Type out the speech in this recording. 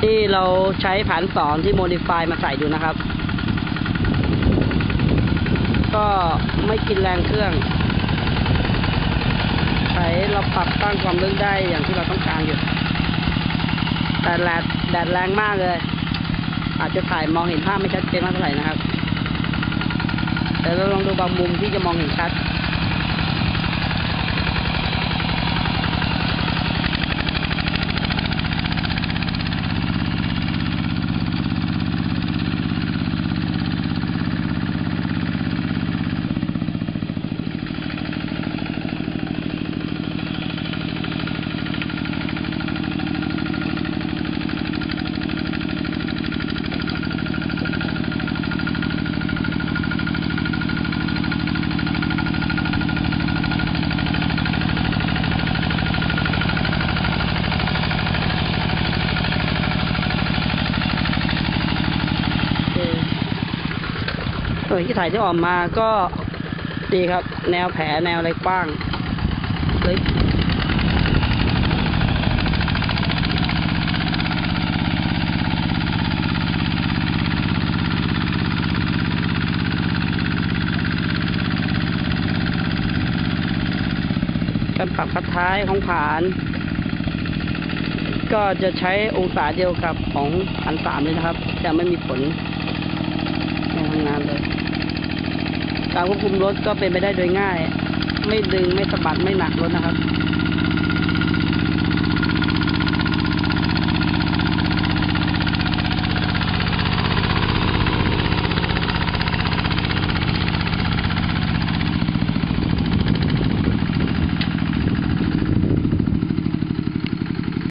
ที่เราใช้ผ่านสอนที่โมดิฟายมาใส่ดูนะครับ ก็ไม่กินแรงเครื่อง ใช้เราปรับตั้งความลึกได้อย่างที่เราต้องการอยู่ แต่แดดแดดแรงมากเลย อาจจะถ่ายมองเห็นภาพไม่ชัดเจนมากเท่าไหร่นะครับ แต่เราลองดูบางมุมที่จะมองเห็นชัด ส่วนที่ถ่ายที่ออกมาก็ดีครับ แนวแผลแนวอะไรกว้างเลยการปรับคัดท้ายของผาน ก็จะใช้องศาเดียวกับของพันสามเลยนะครับ จะไม่มีผลางานเลย การควบคุมรถก็เป็นไปได้โดยง่าย ไม่ดึงไม่สะบัดไม่หนักรถนะครับ